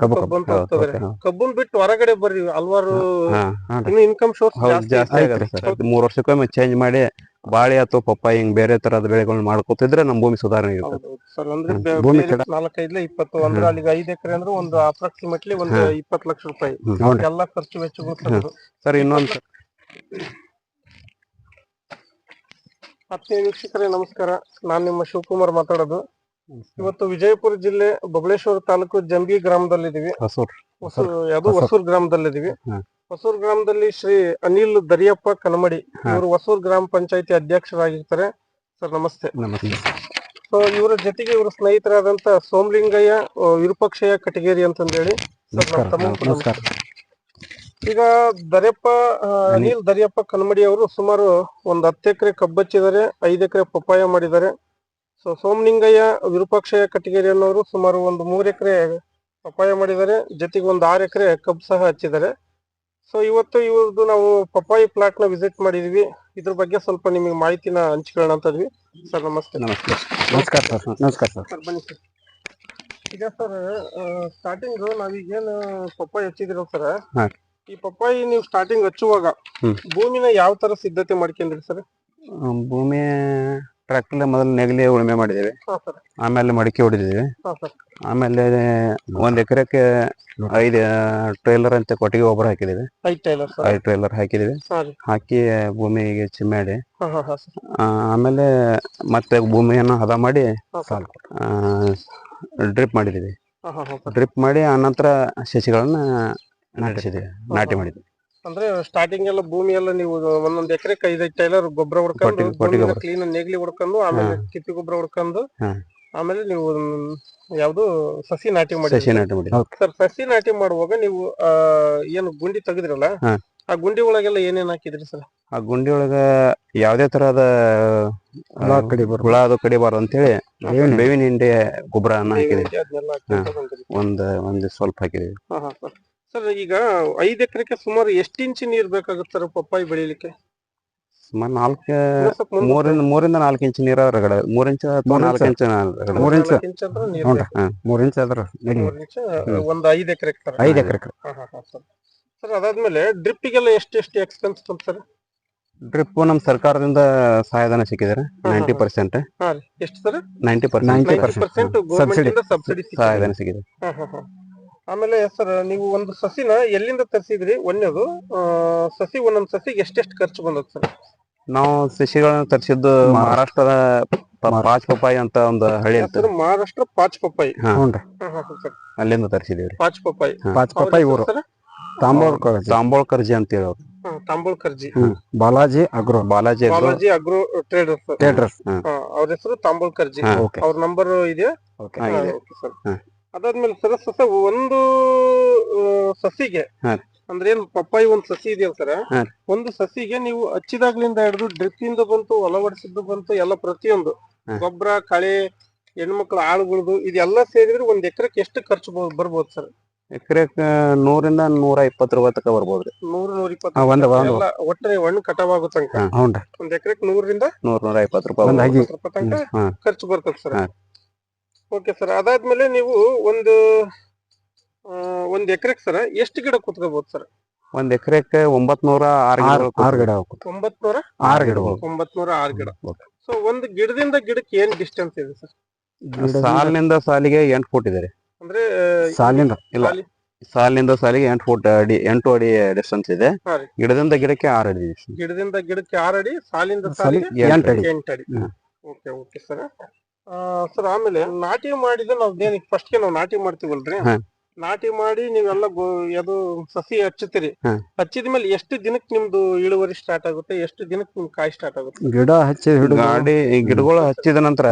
ಕಬ್ಬು ಕಬ್ಬು ಅಂತ ಹೌದು, ಕಬ್ಬನ್ ಬಿಟ್ಟು ಹೊರಗಡೆ ಬರ್ರಿ ಹಲ್ವಾರು. ಇನ್ನು ಇನ್ಕಮ್ ಸೋರ್ಸ್ ಜಾಸ್ತಿ. ಆಗತ್ತೆ ಸರ್. ಮೂರ್ ವರ್ಷಕ್ಕೊಮ್ಮೆ ಚೇಂಜ್ ಮಾಡಿ ಬಾಳೆ ಅಥವಾ ಪಪ್ಪಾಯಿ ಹಿಂಗ್ ಬೇರೆ ತರದ ಬೆಳೆಗಳನ್ನ ಮಾಡ್ಕೋತಿದ್ರೆ ನಮ್ ಭೂಮಿ ಸುಧಾರಣೆ ಇರುತ್ತೆ. ಭೂಮಿ ನಾಲ್ಕೈದ್ಲೆ ಇಪ್ಪತ್ತು ಅಂದ್ರೆ ಅಲ್ಲಿ ಅಲ್ಲಿಗೆ ಐದ್ ಎಕರೆ ಅಂದ್ರೆ ಒಂದು ಅಪ್ರಾಕ್ಸಿಮೇಟ್ಲಿ ಒಂದು. ಇಪ್ಪತ್ತು ಲಕ್ಷ ರೂಪಾಯಿ. ಎಲ್ಲಾ ಖರ್ಚು ವೆಚ್ಚಗಳು ಸರ್ ಇನ್ನೊಂದ್ ಆತ್ಮೀಯ ವೀಕ್ಷಕರೇ ನಮಸ್ಕಾರ. ನಾನ್ ನಿಮ್ಮ ಶಿವಕುಮಾರ್ ಮಾತಾಡೋದು. ಇವತ್ತು ವಿಜಯಪುರ ಜಿಲ್ಲೆ ಬಬಳೇಶ್ವರ ತಾಲೂಕು ಜಂಬಿ ಗ್ರಾಮದಲ್ಲಿದ್ದೀವಿ. ಯಾವುದು ಹೊಸೂರ್. ಗ್ರಾಮದಲ್ಲಿದ್ದೀವಿ. ಹೊಸೂರ್ ಗ್ರಾಮದಲ್ಲಿ ಶ್ರೀ ಅನಿಲ್ ದರಿಯಪ್ಪ ಕನಮಡಿ ಹಾ. ಇವರು ಹೊಸೂರ್ ಗ್ರಾಮ ಪಂಚಾಯತಿ ಅಧ್ಯಕ್ಷರಾಗಿರ್ತಾರೆ. ಸರ್ ನಮಸ್ತೆ. ಸೊ ಇವರ ಜೊತೆಗೆ ಇವರ ಸ್ನೇಹಿತರಾದಂತ ಸೋಮಲಿಂಗಯ್ಯ ವಿರುಪಕ್ಷಯ್ಯ ಕಟಗೇರಿ ಅಂತಂದೇಳಿ. ಸರ್ ನಮಸ್ಕಾರ. ಈಗ ದರ್ಯಪ್ಪ ಅನಿಲ್. ದರ್ಯಪ್ಪ ಕನ್ಮಡಿ ಅವರು ಸುಮಾರು ಒಂದ್ ಹತ್ತು ಎಕರೆ ಕಬ್ಬಚ್ಚಿದ್ದಾರೆ ಐದು ಎಕರೆ ಪಪ್ಪಾಯ ಮಾಡಿದ್ದಾರೆ. ಸೊ ಸೋಮಲಿಂಗಯ್ಯ ವಿರೂಪಾಕ್ಷಯ್ಯ ಕಟಗೇರಿ ಅನ್ನೋರು ಸುಮಾರು ಒಂದು ಮೂರು ಎಕರೆ ಪಪ್ಪಾಯ ಮಾಡಿದ್ದಾರೆ. ಜೊತೆಗೆ ಒಂದು ಆರು ಎಕರೆ ಕಬ್ಬು ಸಹ ಹಚ್ಚಿದ್ದಾರೆ. ಸೊ ಇವತ್ತು ಇವ್ರದ್ದು ನಾವು ಪಪ್ಪಾಯಿ ಪ್ಲಾಟ್ನ ವಿಸಿಟ್ ಮಾಡಿದ್ವಿ. ಇದ್ರ ಬಗ್ಗೆ ಸ್ವಲ್ಪ ನಿಮಗೆ ಮಾಹಿತಿನ ಹಂಚ್ಕೊಳ್ಳೋಣ ಅಂತ ಇದ್ವಿ. ಸರ್ ನಮಸ್ತೆ. ನಮಸ್ತೆ. ನಮಸ್ಕಾರ ಸರ್. ನಮಸ್ಕಾರ ಸರ್. ಸರ್ ಬನ್ನಿ ಸರ್. ಈಗ ಸರ್ ಸ್ಟಾರ್ಟಿಂಗ್ ನಾವೀಗೇನು ಪಪ್ಪಾಯಿ ಹಚ್ಚಿದಿರೋ ಸರ್ ಈ ಪಪ್ಪಾಯಿ ನೀವು ಸ್ಟಾರ್ಟಿಂಗ್ ಹಚ್ಚುವಾಗ ಭೂಮಿನ ಯಾವ ತರ ಸಿದ್ಧತೆ ಮಾಡ್ಕೊಂಡ್ರಿ ಸರ್? ಭೂಮಿ ಟ್ರ್ಯಾಕ್ಟರ್ ಮೊದಲು ನೆಗಲಿ ಉಳುಮೆ ಮಾಡಿದ್ದೇವೆ. ಆಮೇಲೆ ಮಡಿಕೆ ಹೊಡಿದಿವಿ ಆಮೇಲೆ ಒಂದ್ ಎಕರೆಕ್ಕೆ ಐದು ಟ್ರೇಲರ್ ಅಂತ ಕೊಟ್ಟಿಗೆ ಒಬ್ಬರು ಹಾಕಿದೀವಿ ಐದ್ ಟ್ರೇಲರ್ ಹಾಕಿದೀವಿ ಹಾಕಿ ಭೂಮಿಗೆ ಚಿಮ್ಮಾಡಿ. ಆಮೇಲೆ ಮತ್ತೆ ಭೂಮಿಯನ್ನು ಹದ ಮಾಡಿ ಡ್ರಿಪ್ ಹಾ ಡ್ರಿಪ್ ಮಾಡಿ ಆನಂತರ ಸಸಿಗಳನ್ನ ನಾಟಿಸಿದ್ದೀವಿ. ನಾಟಿ ಮಾಡಿದ್ವಿ ಅಂದ್ರೆ ಸ್ಟಾರ್ಟಿಂಗ್ ಎಲ್ಲ ಭೂಮಿ ಎಲ್ಲ ನೀವು ಒಂದೊಂದ್ ಎಕರೆ ಐದೈದು ಟೈಲರ್ ಗೊಬ್ಬರ ಹೊಡ್ಕೊಂಡು. ಕ್ಲೀನ್ ನೇಗ್ಲಿ ಹೊಡ್ಕೊಂಡು ಆಮೇಲೆ ಕಿತ್ತಿ ತಿಪ್ಪಿ ಗೊಬ್ಬರ ಹೊಡ್ಕೊಂಡು ಆಮೇಲೆ ನೀವು ಯಾವ್ದು ಸಸಿ ನಾಟಿ ಮಾಡಿ. ಸಸಿ ನಾಟಿ ಮಾಡಿ. ಸರ್ ಸಸಿ ನಾಟಿ ಮಾಡುವಾಗ ನೀವು ಆ ಏನು ಗುಂಡಿ ತೆಗೆದ್ರಲ್ಲ. ಆ ಗುಂಡಿ ಒಳಗೆಲ್ಲ ಏನೇನ್ ಹಾಕಿದ್ರಿ ಸರ್? ಆ ಗುಂಡಿ ಒಳಗ ಯಾವ್ದೇ ತರಹದ ಹುಳ ಅದು ಕಡಿಬಾರ್ದು ಅಂತೇಳಿ ಬೇವಿನ ಬೇವಿನ ಹಿಂಡಿ ಗೊಬ್ಬರ ಹಾಕಿದೀವಿ. ಒಂದ್ ಒಂದ್ ಸ್ವಲ್ಪ ಹಾಕಿದೀವಿ. ಸರ್ ಈಗ ಐದು ಎಕರೆಗೆ ಸುಮಾರು ಎಷ್ಟು ಇಂಚು ನೀರು ಬೇಕಾಗುತ್ತೆ ಸರ್ ಪಪ್ಪಾಯಿ ಬೆಳಿಲಿಕ್ಕೆ? ಸುಮಾರು ನಾಲ್ಕು ಮೂರಿಂದ ಮೂರಿಂದ ನಾಲ್ಕು ಇಂಚ್ ನೀರ ರಗಡ ಮೂರ್ ಇಂಚ್ ಅಥವಾ ನಾಲ್ಕು ಇಂಚ್. ಮೂರ್ ಇಂಚ್. ನಾಲ್ಕು ಇಂಚ್ ಅಂದ್ರೆ ನೀರ್ ನೋಡ್ರಿ ಬೇಕು. ಮೂರ್ ಇಂಚ್ ಅದ್ರ ನಡಿ. ಮೂರ್ ಇಂಚ್. ಒಂದ್ ಐದ್ ಎಕರೆ ಸರ್. ಐದ್ ಎಕರೆ ಹಾ ಹಾ ಹಾ ಸರ್. ಸರ್ ಅದಾದ್ಮೇಲೆ ಡ್ರಿಪ್ಪಿಗೆಲ್ಲ ಎಷ್ಟು ಎಷ್ಟು ಎಕ್ಸ್ಪೆನ್ಸ್ ಬಂತು ಸರ್? ಡ್ರಿಪ್ ನಮ್ ಸರ್ಕಾರದಿಂದ ಸಹಾಯಧನ ಸಿಕ್ಕಿದ್ರೆ. Ninety percent. ಎಷ್ಟು sir? Ninety percent. 90% percent government Subsidy. ಇಂದ ಸಬ್ಸಿಡಿ ಸಹಾಯಧನ ಸಿಕ್ಕಿದೆ. ಆಮೇಲೆ ಸರ್ ನೀವು ಒಂದು ಸಸಿನ ಎಲ್ಲಿಂದ ತರಿಸಿದ್ರಿ? ಒಂದೇದು ಸಸಿ ಒಂದೊಂದು ಸಸಿಗೆ ಎಷ್ಟೆಷ್ಟು ಖರ್ಚು ಬಂದದ ಸರ್? ನಾವು ಸಸಿಗಳನ್ನ ತರಿಸಿದ್ದು ಮಹಾರಾಷ್ಟ್ರದ ಪಾಚ್ ಪಪ್ಪಾಯಿ ಅಂತ ಒಂದು ಹಳ್ಳಿ ಅಂತ ಮಹಾರಾಷ್ಟ್ರ ಪಾಚ್ ಪಪ್ಪಾಯಿ. ಅಲ್ಲಿಂದ ತರಿಸಿದೀವಿ ಪಾಚ್ ಪಪ್ಪಾಯಿ. ಪಾಚ್ ಪಪ್ಪಾಯಿ ಊರು. ತಾಂಬೋಳ್ ತಾಂಬೋರ್ ತಾಂಬೋಳ್ ಕರ್ಜಿ ಅಂತ ಹೇಳೋರು Tambol Karji. Balaji agro. Balaji agro. Balaji agro traders. Traders. ಅವ್ರ ಹೆಸರು ತಾಂಬೋಳ್ ಕರ್ಜಿ. ಅವ್ರ ನಂಬರ್ ಇದೆಯಾ? ಓಕೆ. ಸರ್. ಅದಾದ್ಮೇಲೆ ಸರ ಸಸ ಒಂದು ಸಸಿಗೆ ಅಂದ್ರೆ ಏನ್ ಪಪ್ಪಾಯಿ ಒಂದ್ ಸಸಿ ಇದೆಯಲ್ಲ ಸರ. ಒಂದು ಸಸಿಗೆ ನೀವು ಹಚ್ಚಿದಾಗ್ಲಿಂದ ಹಿಡಿದು ಡ್ರಿಪ್ ಇಂದ ಬಂತು ಹೊಲವಡಿಸಿದ್ದು ಬಂತು ಎಲ್ಲ ಪ್ರತಿಯೊಂದು. ಗೊಬ್ಬರ ಕಳೆ ಹೆಣ್ಮಕ್ಳ ಆಳುಗಳದು ಇದೆಲ್ಲ ಸೇರಿದ್ರೆ ಒಂದ್ ಎಕರೆಕ್ ಎಷ್ಟು ಖರ್ಚು ಬರ್ಬೋದು ಸರ್? ಎಕರೆಕ್ ನೂರಿಂದ ನೂರ ಇಪ್ಪತ್ತು ರೂಪಾಯಿ ತನಕ ಬರ್ಬೋದ್ರಿ ನೂರು ನೂರ ಇಪ್ಪತ್ತು ಒಟ್ಟರೆ ಹಣ್ಣು ಕಟಾವಾಗ ತನಕ. ಒಂದ್ ಎಕರೆಕ್ ನೂರರಿಂದ ನೂರ ನೂರ ಇಪ್ಪತ್ತು ರೂಪಾಯಿ ತನಕ. ಖರ್ಚು ಬರ್ತದೆ ಸರ್. ಓಕೆ ಸರ್ ಅದಾದ್ಮೇಲೆ ನೀವು ಒಂದು ಒಂದು ಎಕರೆಗೆ ಸರ್ ಎಷ್ಟು ಗಿಡ ಕುತ್ಕೋಬಹುದು ಸರ್ ಒಂದ್ ಎಕರೆಕ್ಕೆ ಒಂಬತ್ನೂರ ಆರು ಆರ್ ಒಂಬತ್ನೂರ? ಆರ್ ಗಿಡ ಒಂಬತ್ನೂರ ಆರ್ ಗಿಡ. ಸೊ ಒಂದ್ ಗಿಡದಿಂದ ಗಿಡಕ್ಕೆ ಏನ್ ಡಿಸ್ಟೆನ್ಸ್ ಇದೆ ಸರ್ ಸಾಲಿನಿಂದ ಸಾಲಿಗೆ ಎಂಟು ಫೂಟ್ ಇದೆ ರೀ. ಅಂದ್ರೆ ಸಾಲಿನಿಂದ ಇಲ್ಲ. ಸಾಲಿನಿಂದ ಸಾಲಿಗೆ ಎಂಟು ಫೂಟ್ ಅಡಿ ಎಂಟು ಅಡಿ ಡಿಸ್ಟೆನ್ಸ್ ಇದೆ. ಗಿಡದಿಂದ ಗಿಡಕ್ಕೆ ಆರು ಅಡಿ ಗಿಡದಿಂದ ಗಿಡಕ್ಕೆ ಆರು ಅಡಿ ಸಾಲಿಂದ ಸಾಲಿಗೆ ಅಡಿ. ಎಂಟು ಅಡಿ. ಓಕೆ ಓಕೆ ಸರ್ ಸರ್ ಆಮೇಲೆ ನಾಟಿ ಮಾಡಿದ ನಾವ್ ಫಸ್ಟ್ಗೆ ನಾವು ನಾಟಿ ಮಾಡ್ತೀವಲ್ರಿ ಹಾ. ನಾಟಿ ಮಾಡಿ ನೀವೆಲ್ಲ ಗೋ- ಅದು ಸಸಿ ಹಚ್ಚುತ್ತೀರಿ ಹಾ. ಹಚ್ಚಿದ ಮೇಲೆ ಎಷ್ಟು ದಿನಕ್ಕೆ ನಿಮ್ದು ಇಳುವರಿ ಸ್ಟಾರ್ಟ್ ಆಗುತ್ತೆ ಎಷ್ಟು ದಿನಕ್ಕೆ ನಿಮ್ ಕಾಯಿ ಸ್ಟಾರ್ಟ್ ಆಗುತ್ತೆ ಗಿಡ ಹಚ್ಚಿ ಹಿಡಿದು ಗಾಡಿ ಈ ಗಿಡಗಳು ಹಚ್ಚಿದ ನಂತರ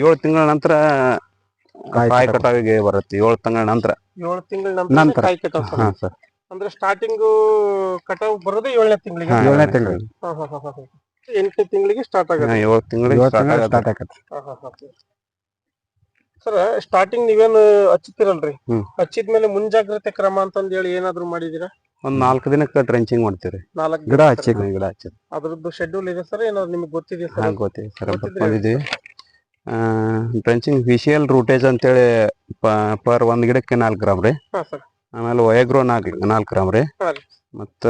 ಏಳು ತಿಂಗಳ ನಂತರ ಕಾಯಿ ಕಾಯಿ ಕಟಾವು. ಕಟಾವಿಗೆ ಬರುತ್ತೆ ಏಳು ತಿಂಗಳ ನಂತರ ಏಳು ತಿಂಗಳ ನಂತರ ನಂತರ. ಕಾಯಿ ಕಟಾವ್ ಹಾ ಸರ್ ಅಂದ್ರೆ ಸ್ಟಾರ್ಟಿಂಗ್ ಕಟಾವ್ ಬರೋದೇ ಏಳನೇ ತಿಂಗಳಿಗೆ ಹಾ. ಏಳನೇ ತಿಂಗಳು ಎಂಟನೇ ತಿಂಗಳಿಗೆ ಸ್ಟಾರ್ಟ್ ಆಗುತ್ತೆ. ಏಳು ತಿಂಗಳಿಗೆ ಸ್ಟಾರ್ಟ್ ಆಗತ್ತೆ. ಸರ್ ಸ್ಟಾರ್ಟಿಂಗ್ ನೀವೇನು ಹಚ್ಚುತ್ತೀರಲ್ರಿ. ಹಚ್ಚಿದ್ಮೇಲೆ ಮುಂಜಾಗ್ರತೆ ಕ್ರಮ ಅಂತಂದ್ ಹೇಳಿ ಏನಾದ್ರು ಮಾಡಿದೀರಾ? ಒಂದ್ ನಾಲ್ಕು ದಿನಕ್ಕೆ ಟ್ರೆಂಚಿಂಗ್ ಮಾಡ್ತೀವಿ ನಾಲ್ಕು ಗಿಡ ಹಚ್ಚಿ ಗಿಡ ಹಚ್ಚಿದ್ ಅದ್ರದ್ದು ಶೆಡ್ಯೂಲ್ ಇದೆ ಸರ್? ಏನಾದ್ರು ನಿಮ್ಗೆ ಗೊತ್ತಿದೆ ಟ್ರೆಂಚಿಂಗ್ ಸರ್ ಗೊತ್ತಿ ಸರ್ ಗೊತ್ತಿದ್ರೆ ಬಂದಿದ್ವಿ ಡ್ರೆಂಚಿಂಗ್ ವಿಶಿಯಲ್ ರೂಟೇಜ್ ಅಂತೇಳಿ ಪರ್ ಒಂದ್ ಗಿಡಕ್ಕೆ ನಾಲ್ಕು ಗ್ರಾಮ್ ರೀ. ಹಾ ಸರ್. ಆಮೇಲೆ ವಯಗ್ರೋ ನಾಲ್ಕು ನಾಲ್ಕು ಗ್ರಾಮ್ ರೀ. ಮತ್ತ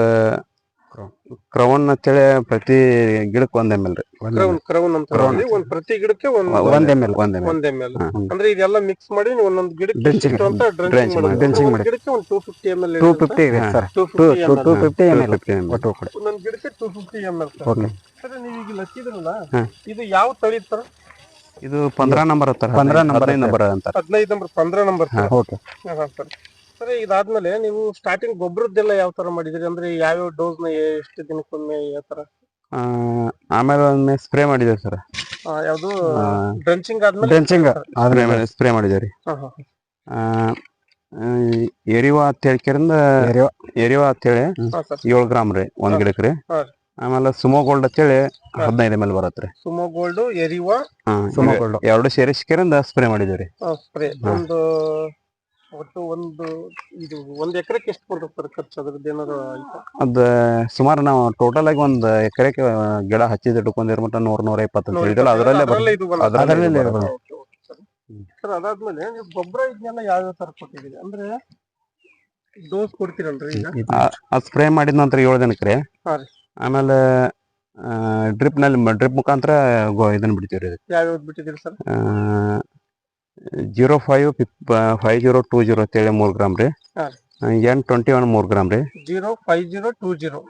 ಕ್ರೌನ್ ಅಂತೇಳಿ ಪ್ರತಿ ಗಿಡಕ್ಕೆ ಒಂದ್ ಎಂ ಎಲ್ ರೀ ಕ್ರೌನ್ ಕ್ರೌನ್ ಅಂತ Crown. ಹೇಳಿ ಒಂದ್ ಪ್ರತಿ ಗಿಡಕ್ಕೆ ಒಂದ್ ಒಂದ್. ಒಂದ್ ಎಂ ಎಲ್ ಒಂದ್ ಎಂ ಎಲ್. ಅಂದ್ರೆ ಇದೆಲ್ಲ ಮಿಕ್ಸ್ ಮಾಡಿ ಒಂದೊಂದು ಗಿಡಕ್ಕೆ Drenching. ಇಷ್ಟು ಅಂತ ಡ್ರೆಂಚಿಂಗ್ ಮಾಡಿ. ಮಾಡಿ Drenching ಒಂದ್ ಮಾಡಿ. ಗಿಡಕ್ಕೆ ಒಂದ್ two fifty M L two fifty ಇದೆ sir two two fifty two fifty M L 250 ml. ಒಟ್ಟು ಕೂಡ ಒಂದೊಂದ್ ಗಿಡಕ್ಕೆ two fifty M L okay sir ನೀವು ಈಗ ಲಚ್ಚಿದ್ರಲ್ಲ ಹಾ. ಇದು ಯಾವ ತಳಿ ಸರ್ ಇದು ಪಂದ್ರ ನಂಬರ್ ಹತ್ತಾರ ಪಂದ್ರ number ನಂಬರ್ ಅಂತ ಹದಿನೈದು ನಂಬರ್ ಪಂದ್ರ ನಂಬರ್. ಓಕೆ ಸರ್ ಸರ್ ಇದಾದ್ಮೇಲೆ ನೀವು ಸ್ಟಾರ್ಟಿಂಗ್ ಗೊಬ್ಬರದ್ದೆಲ್ಲ ಯಾವ ತರ ಮಾಡಿದ್ರಿ ಅಂದ್ರೆ ಯಾವ ಡೋಸ್ನ ಎಷ್ಟು ದಿನಕ್ಕೊಮ್ಮೆ ಯಾವ ತರ? ಆ, ಆಮೇಲೆ ಒಮ್ಮೆ ಸ್ಪ್ರೇ ಮಾಡಿದ್ರಿ ಸರ್. ಆ, ಯಾವ್ದು? ಡ್ರಂಚಿಂಗ್ ಆದ್ಮೇಲೆ? ಡ್ರೆಂಚಿಂಗ್ ಸ್ಪ್ರೇ ಮಾಡಿ ಸ್ಪ್ರೇ ಮಾಡಿದೇವ್ರಿ ಹಾ, ಹಾ. ಎರಿವಾ ಅಂತ ಹೇಳ್ಕರಿಂದ ಎರಿವಾ? ಅಂತೇಳಿ ಹಾ ಸರ್. ಏಳು ಗ್ರಾಮ್ ರೀ ಒಂದ್. ಗಿಡಕ್ಕೆ ರೀ. ಹಾ. ಆಮೇಲೆ ಸುಮೋ ಗೋಲ್ಡ್ ಅಂತ ಹೇಳಿ ಹದಿನೈದು ಮೇಲೆ ಎಲ್ ರೀ. ಸುಮೋ ಗೋಲ್ಡ್ ಎರಿವಾ? ಹಾ, ಸುಮೋ ಗೋಲ್ಡ್ ಎರಡು ಸೇರಿಸ್ಕರಿಂದ ಸ್ಪ್ರೇ ಮಾಡಿದೇವ್ರಿ ಸ್ಪ್ರೇ. ಒಂದು ಒಟ್ಟು ಒಂದು ಇದು ಒಂದು ಎಕರೆಗೆ ಎಷ್ಟು ಬರುತ್ತೆ ಸರ್ ಖರ್ಚು? ಅದ್ರದ್ದು ಏನಾದ್ರು ಆಯ್ತಾ? ಅದ ಸುಮಾರು ನಾವು ಟೋಟಲ್ ಆಗಿ ಒಂದ್ ಎಕರೆಗೆ ಗಿಡ ಹಚ್ಚಿದ ಇಟ್ಕೊಂಡಿರ್ ಮಟ್ಟ ನೂರ್ ನೂರ ಇಪ್ಪತ್ತು ಅಂತ ಹೇಳಿದ್ವಲ್ಲ ಅದರಲ್ಲೇ ಬರ್- ಅದ್ರಲ್ಲೇ ಇದು ಅದ್ರಲ್ಲೇ. ಸರ್. ಅದಾದ್ಮೇಲೆ ನೀವು ಗೊಬ್ಬರ ಇದನ್ನೆಲ್ಲ ಯಾವ್ಯಾವ ತರ ಕೊಟ್ಟಿದ್ದೀರಿ? ಅಂದ್ರೆ ಡೋಸ್ ಕೊಡ್ತೀರಲ್ರಿ ಈಗ? ಅದ್ ಸ್ಪ್ರೇ ಮಾಡಿದ ನಂತರ ಏಳು ದಿನಕ್ಕೆ ರೀ. ಹಾ ರೀ. ಆಮೇಲೆ ಡ್ರಿಪ್ನಲ್ಲಿ ಡ್ರಿಪ್ ಮುಖಾಂತರ ಗೊ- ಇದನ್ನ ಬಿಡ್ತೀವ್ರಿ ಯಾವ್ಯಾವ್ದು ಬಿಟ್ಟಿದ್ದೀರಿ sir? Zero five five zero two zero ಅಂತೇಳಿ ಮೂರ್ ಗ್ರಾಮ್ ರೀ. ಹಾ. ಎನ್ ಟ್ವೆಂಟಿ ಒನ್ ಮೂರ್ ಗ್ರಾಮ್ ರೀ. Zero five zero two zero.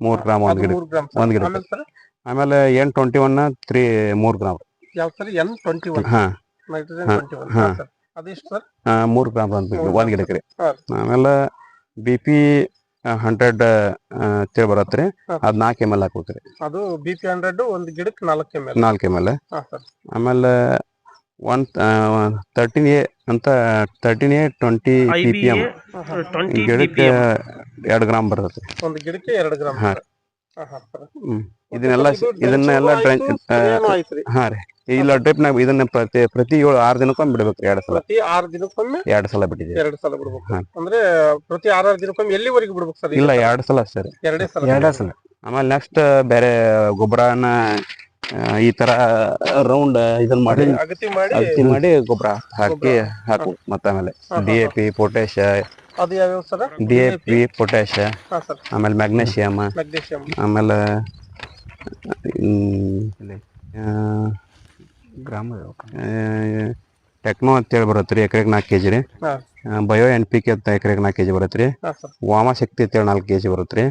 ಮೂರ್ ಗ್ರಾಮ್ ಒಂದ್ ಗಿಡ ಒಂದು ಗಿಡ. ಆಮೇಲೆ ಎನ್ ಟ್ವೆಂಟಿ ಒನ್ ತ್ರೀ ಮೂರ್ ಗ್ರಾಮ್. ಯಾವ ಸರ್? N twenty one. ಹಾ. ಹಾ, ಆ, ಮೂರ್ ಗ್ರಾಮ್ ಒಂದ್ ಒಂದು ಗಿಡಕ್ಕೆ ರೀ. ಆಮೇಲೆ ಬಿ ಪಿ ಹಂಡ್ರೆಡ್ ತಿಳಿ ಬರತ್ತೆ ರೀ. ಅದ್ ನಾಲ್ಕು ಎಂ ಎಲ್ ಹಾಕೋತ್ರಿ ಅದು ಬಿ ಪಿ ಹಂಡ್ರೆಡ್ ಒಂದು ಗಿಡಕ್ಕೆ ನಾಲ್ಕು ಎಂ ಎಲ್. ನಾಲ್ಕು ಎಂ ಎಲ್. ಆಮೇಲೆ ಒನ್ ತರ್ಟೀನ್ ಎ ಅಂತ thirteen A twenty P P M ಗಿಡಕ್ಕೆ ಎರಡು ಗ್ರಾಮ್ ಬರ್ತೈತಿ. ಒಂದು ಗಿಡಕ್ಕೆ ಎರಡು ಗ್ರಾಮ್ ಹಾಂ. ಇದನ್ನೆಲ್ಲ ಇದು ಇದನ್ನೆಲ್ಲ. ಹಾ ರೀ. ಇಲ್ಲ ಡ್ರಿಪ್ನಾಗ ಇದನ್ನ ಪ್ರತಿ ಪ್ರತಿ ಏಳು ಆರು ದಿನಕ್ಕೊಮ್ಮೆ ಬಿಡ್ಬೇಕ್ರಿ ಎರಡು ಸಲ. ಪ್ರತಿ ಆರು ದಿನಕ್ಕೊಮ್ಮೆ ಎರಡು ಸಲ ಬಿಟ್ಟಿದ್ದೀವಿ. ಎರಡು ಸಲ ಬಿಡ್ಬೇಕು. ಹಾ. ಅಂದ್ರೆ ಪ್ರತಿ ಆರಾರು ದಿನಕ್ಕೊಮ್ಮೆ ಎಲ್ಲಿವರೆಗೆ ಬಿಡ್ಬೇಕು ಸರ್? ಇಲ್ಲ ಎರಡು ಸಲ ಅಷ್ಟೇ ಎರಡೇ ಸಲ. ಎರಡೇ ಸಲ. ಆಮೇಲೆ ನೆಕ್ಸ್ಟ್ ಬೇರೆ ಗೊಬ್ಬರನ ಈ ತರ ರೌಂಡ್ ಇದನ್ನ ಮಾಡಿ ಅಗತಿ ಮಾಡಿ ಅಗತಿ ಮಾಡಿ ಗೊಬ್ಬರ ಹಾಕಿ ಹಾಕು ಮತ್ತೆ ಆಮೇಲೆ ಡಿ ಎ ಪಿ ಪೊಟ್ಯಾಶ ಅದು ಯಾವ್ಯಾವ sir? D A P potash ಆಮೇಲೆ ಮ್ಯಾಗ್ನೇಷಿಯಮ್ ಆಮೇಲೆ ಗ್ರಾಮ ಟೆಕ್ನೋ ಅಂತೇಳಿ ಬರುತ್ತೆ ರೀ ಎಕರೆಗೆ ನಾಲ್ಕು ಕೆ ಜಿ ರೀ. ಹಾ. ಬಯೋ ಎನ್ ಪಿ ಕೆ ಅಂತ ಎಕರೆಗೆ ನಾಲ್ಕು ಕೆಜಿ ಬರುತ್ತೆ ರೀ ಹಾ ವಾಮ ಶಕ್ತಿ ಅಂತೇಳಿ ನಾಲ್ಕು ಕೆಜಿ ಬರುತ್ತೆ ರೀ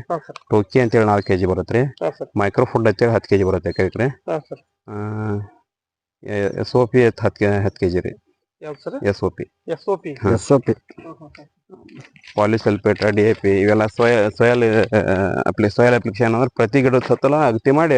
ಟೋಕಿ ಅಂತೇಳಿ ನಾಲ್ಕು ಕೆಜಿ ಬರುತ್ತೆ ರೀ ಮೈಕ್ರೋ ಫುಡ್ ಅಂತೇಳಿ ಹತ್ತು ಕೆ ಜಿ ಬರುತ್ತೆ ಎಕರೆಗೆ. ರೀ ಓ ಪಿ ಹತ್ತು ಕೆ ಹತ್ತು ಕೆ ಜಿ ರೀ S O P S O P S O P polysulphate D A P ಇವೆಲ್ಲ ಸೋಯ ಸೋಯಲ್ ಅಪ್ಲಿ ಸೋಯಲ್ ಅಪ್ಲಿಕೇಶನ್ ಅಂದ್ರೆ ಪ್ರತಿ ಗಿಡದ ಸತ್ತಲ ಅಗತಿ ಮಾಡಿ